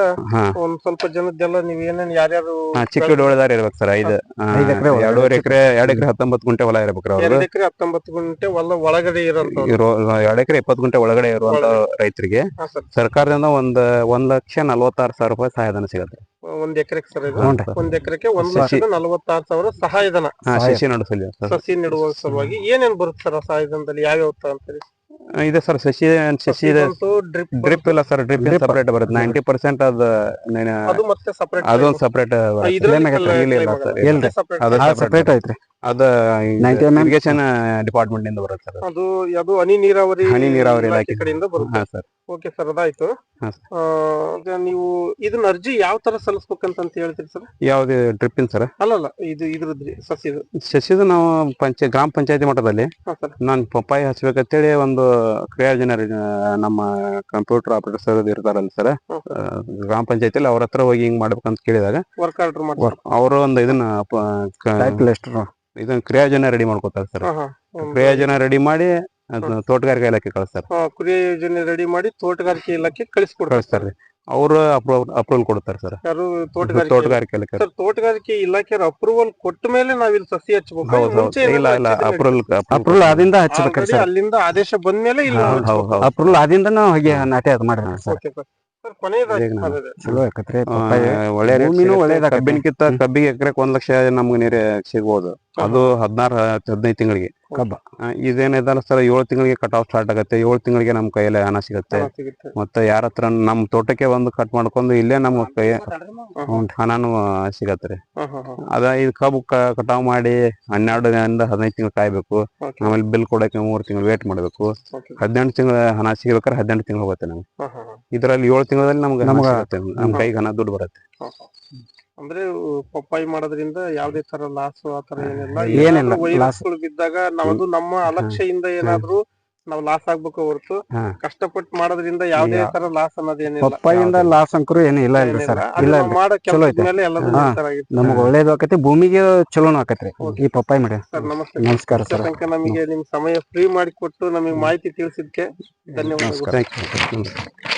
ಒಂದ್ ಸ್ವಲ್ಪ ಜನದ್ದೆಲ್ಲ ನೀವು ಏನೇನು ಯಾರ್ಯಾರು ಚಿಕ್ಕ ಡೋಳದಾರ ಇರ್ಬೇಕು ಸರ್ ಐದು. ಎರಡೂವರೆ ಎಕರೆ ಎರಡು ಎಕರೆ ಹತ್ತೊಂಬತ್ತು ಗುಂಟೆ ಹೊಲ ಇರ್ಬೇಕು ಎರಡು ಎಕರೆ ಹತ್ತೊಂಬತ್ತು ಗುಂಟೆ ಹೊಲ ಒಳಗಡೆ ಇರೋ ಎರಡು ಎಕರೆ ಇಪ್ಪತ್ತು ಗುಂಟೆ ಒಳಗಡೆ ಇರುವಂತ ರೈತರಿಗೆ. ಸರ್ಕಾರದಿಂದ ಒಂದ್ ಒಂದ್ ಲಕ್ಷ ನಲವತ್ತಾರು ಸಾವಿರ ರೂಪಾಯಿ ಸಹಾಯಧನ ಸಿಗುತ್ತೆ. ಒಂದ್ ಎಕರೆಗೆ ಸರ್ ಇದು ಹ್ಞೂನ್ರಿ. ಒಂದ್ ಎಕರೆಗೆ ಒಂದ್ ಸಸಿ. ಲಕ್ಷದ ನಲವತ್ತಾರು ಸಾವಿರ ಸಹಾಯಧನ ಹಾ ಸಹಾಯ. ಶಶಿ ನಡೆಸಲಿ ಸರ್ ಸಸಿ ನೆಡುವ ಸಲುವಾಗಿ ಏನೇನ್ ಬರುತ್ತೆ ಸರ್ ಆ ಸಹಾಯಧನದಲ್ಲಿ ಯಾವ್ಯಾವ ತಗೊಂತೀರಿ ಅಂತೀರಿ ಇದೆ ಸರ್ ಸಸಿ ಸಸಿ ಇದೆ ಡ್ರಿಪ್ ಡ್ರಿಪ್ ಇಲ್ಲ ಸರ್ ಡ್ರಿಪ್. ಸಪರೇಟ್ ಬರುತ್ತೆ ನೈಂಟಿ ಪರ್ಸೆಂಟ್ ಅದ ಅದು ಮತ್ತೆ ಸಪರೇಟ್ ಅದೊಂದು ಸಪರೇಟ್? ಇಲ್ಲ. ಇಲ್ರಿ. ಸಪರೇಟ್ ಅದು ಸಪ್ರೇಟ್ ಐತ್ರಿ ಅದ 90 mm. ಇರಿಗೇಷನ್ ಡಿಪಾರ್ಟ್ಮೆಂಟ್ ಇಂದ ಬರುತ್ತೆ ಸರ್ ಅದು ಅದು ಹನಿ ನೀರಾವರಿ ಹನಿ ನೀರಾವರಿ ಇಲಾಖೆ ಇಲಾಖೆ. ಕಡೆಯಿಂದ ಬರುತ್ತೆ ಹಾ ಸರ್ ಓಕೆ ಸರ್ ಅದಾಯ್ತು. ಹಾ, ಆ, ಈಗ ನೀವು ಇದನ್ನ ಅರ್ಜಿ ಯಾವ ತರ ಸಲ್ಲಿಸ್ಬೇಕಂತ ಅಂತ ಹೇಳ್ತೀರಿ ಸರ್ ಯಾವ್ದೇ ಡ್ರಿಪ್ಪಿನ ಸರ್ ಅಲ್ಲ ಇದು ಇದ್ರದ್ರಿ ಸಸಿದು ಶಶಿದು ನಾವು ಪಂಚ ಗ್ರಾಮ ಪಂಚಾಯತಿ ಮಟ್ಟದಲ್ಲಿ ಹಾ ಸರ್ ನಾನು ಪಪ್ಪಾಯಿ ಹಚ್ಬೇಕಂತೇಳಿ ಒಂದು ಕ್ರಿಯಾಜನ ನಮ್ಮ ಕಂಪ್ಯೂಟರ್ ಆಪರೇಟರ್ ಸರ್ ಇರ್ತಾರಲ್ಲ ಸರ್. ಗ್ರಾಮ ಪಂಚಾಯತಿಲಿ ಅವ್ರ ಹತ್ರ ಹೋಗಿ ಹಿಂಗ್ ಮಾಡ್ಬೇಕಂತ ಕೇಳಿದಾಗ ವರ್ಕ್ ಆರ್ಡರ್ ಮಾಡಿ ಅವರು ಒಂದು ಇದನ್ನ ಪ- ಕ- ಟೈಪ್ ಇದನ್ನ ಕ್ರಿಯಾಜನ ರೆಡಿ ಮಾಡ್ಕೊತಾರೆ ಸರ್ ಕ್ರಿಯಾಜನ ರೆಡಿ ಮಾಡಿ ಅದನ್ನ ತೋಟಗಾರಿಕೆ ಇಲಾಖೆ ಕಳಿಸ್ತಾರೆ. ಕುರಿ ಕ್ರಿಯಾ ಯೋಜನೆ ರೆಡಿ ಮಾಡಿ ತೋಟಗಾರಿಕೆ ಇಲಾಖೆ ಕಳಿಸ್ಕೊಡ್ತಾರೆ. ಕಳಿಸ್ತಾರೆ ಅವರು ಅಪ್ರೂವಲ್ ಅಪ್ರೂವಲ್ ಕೊಡ್ತಾರೆ ಸರ್. ಯಾರು ತೋಟಗಾರಿಕೆ ತೋಟಗಾರಿಕೆ ಇಲಾಖೆ ಸರ್ ತೋಟಗಾರಿಕೆ ಇಲಾಖೆ ಅಪ್ರೂವಲ್ ಕೊಟ್ಟ ಮೇಲೆ ನಾವಿಲ್ಲಿ ಸಸಿ ಹಚ್ಬೇಕು. ಹೌದು ಮುಂಚೆ ಇಲ್ಲ ಇಲ್ಲ ಅಪ್ರೂವಲ್ ಅಪ್ರೂವಲ್ ಆದಿಂದ ಹಚ್ಬೇಕ್ರಿ already ಸರ್. ಅಲ್ಲಿಂದ ಆದೇಶ ಬಂದ್ಮೇಲೆ ಇಲ್ಲಿ ಹೌದು ಹೌದು ಹೌದು. ಅಪ್ರೂವಲ್ ಆದಿಂದ ನಾವು ಹಾಗೆ ನಾಟಿ ಅದ್ ಮಾಡೋಣ ಸರ್. Okay sir. ಸರ್ ಕೊನೆಯದಾಗಿ ಈಗ ನಾವು- ಅದೇ, ಅದೇ. ಚಲೋ ಆಕತ್ರಿ ಆ, ಒಳ್ಳೆ rate ಭೂಮಿನೂ ಸಿಗುತ್ತೆ. ಒಳ್ಳೇದಾಗತ್ತೆ. ಕಬ್ಬಿನಕ್ಕಿಂತ ಕಬ್ಬಿಗೆ ಎಕರೆಕ್ ಒಂದ್ ಲಕ್ಷ ನಮ್ಗೆ ನೀರು ಸಿಗ್ಬೋದು. ಅದು ಹದಿನಾರು ಹದಿನೈದು ತಿಂಗಳಿಗೆ. ಕಬ್ಬ. ಇದೇನಿದಲ್ಲ ಸರ್ ಏಳು ತಿಂಗಳಿಗೆ ಕಟಾವ್ ಸ್ಟಾರ್ಟ್ ಆಗುತ್ತೆ. ಏಳು ತಿಂಗಳಿಗೆ ನಮ್ ಕೈಯಲ್ಲಿ ಹಣ ಸಿಗುತ್ತೆ. ಮತ್ತೆ ಯಾರ ಹತ್ರ ನಮ್ ತೋಟಕ್ಕೆ ಒಂದು ಕಟ್ ಮಾಡ್ಕೊಂಡು ಇಲ್ಲೇ ನಮ್ಮ ಕೈ. ಹಣನು ಸಿಗತ್ತೆ ರೀ. ಅದ ಇದು ಕಬ್ಬು ಕಟಾವ್ ಮಾಡಿ ಹನ್ನೆರಡರಿಂದ ಹದಿನೈದು ತಿಂಗಳು ಕಾಯ್ಬೇಕು. ಆಮೇಲೆ ಬಿಲ್ ಕೊಡಕ್ಕೆ ಮೂರು ತಿಂಗಳು ವೇಟ್ ಮಾಡ್ಬೇಕು. ಹದಿನೆಂಟು ತಿಂಗಳ ಹಣ ಸಿಗ್ಬೇಕಾದ್ರೆ ಹದಿನೆಂಟು ತಿಂಗಳು ಹೋಗುತ್ತೆ ನಮ್ಗೆ. ಇದರಲ್ಲಿ ಏಳು ತಿಂಗಳಲ್ಲಿ ನಮ್ಗೆ ನಮ್ಗೆ ನಮ್ಗ- ನಮ್ ಕೈಗೆ ಹಣ ದುಡ್ಡು ಬರುತ್ತೆ. ಅಂದ್ರೆ ಪಪ್ಪಾಯಿ ಮಾಡೋದ್ರಿಂದ ಯಾವ್ದೇ ತರ ಲಾಸ್ ಆತರ ಏನಿಲ್ಲ. ಏನಿಲ್ಲ, ಏನಾದ್ರೂ loss. ವೈರಸ್ಗಳು ಬಿದ್ದಾಗ ನಾವದು ನಮ್ಮ ಅಲಕ್ಷ್ಯದಿಂದ ಏನಾದ್ರು ನಾವು ಲಾಸ್ ಆಗ್ಬೇಕು ಹೊರತು ಹಾ. ಕಷ್ಟಪಟ್ಟು ಮಾಡೋದ್ರಿಂದ ಯಾವ್ದೇ ತರ ಲಾಸ್ ಅನ್ನೋದೇನಿಲ್ಲ ಪಪ್ಪಾಯಿಂದ ಲಾಸ್ ಅಂಕರು ಏನು ಇಲ್ಲ ಇಲ್ರಿ ಸರ್. ಏನಿಲ್ಲ. ಅದು ಇಲ್ಲ ನಾವ್ ಮಾಡೋ ಚಲೋ ಕೆಲಸದ ಐತೆ. ಮೇಲೆ ಎಲ್ಲದೂ ಹಾ. ನಿರ್ಧಾರ ನಮಗ್ ಒಳ್ಳೇದು ಆಕತಿ ಭೂಮಿಗೆ ಚಲೋನು ಆಕತ್ರಿ. ಈ ಪಪ್ಪಾಯಿ ಮಾಡಿ. ಸರ್ ನಮಸ್ತೆ. ನಮಸ್ಕಾರ ಸರ್. ತನಕ ನಮಗೆ ನಿಮ್ ಸಮಯ ಫ್ರೀ ಮಾಡಿಕೊಟ್ಟು ನಮಗೆ ಮಾಹಿತಿ ತಿಳಿಸಿದ್ಕೆ ಧನ್ಯವಾದಗಳು. Thank you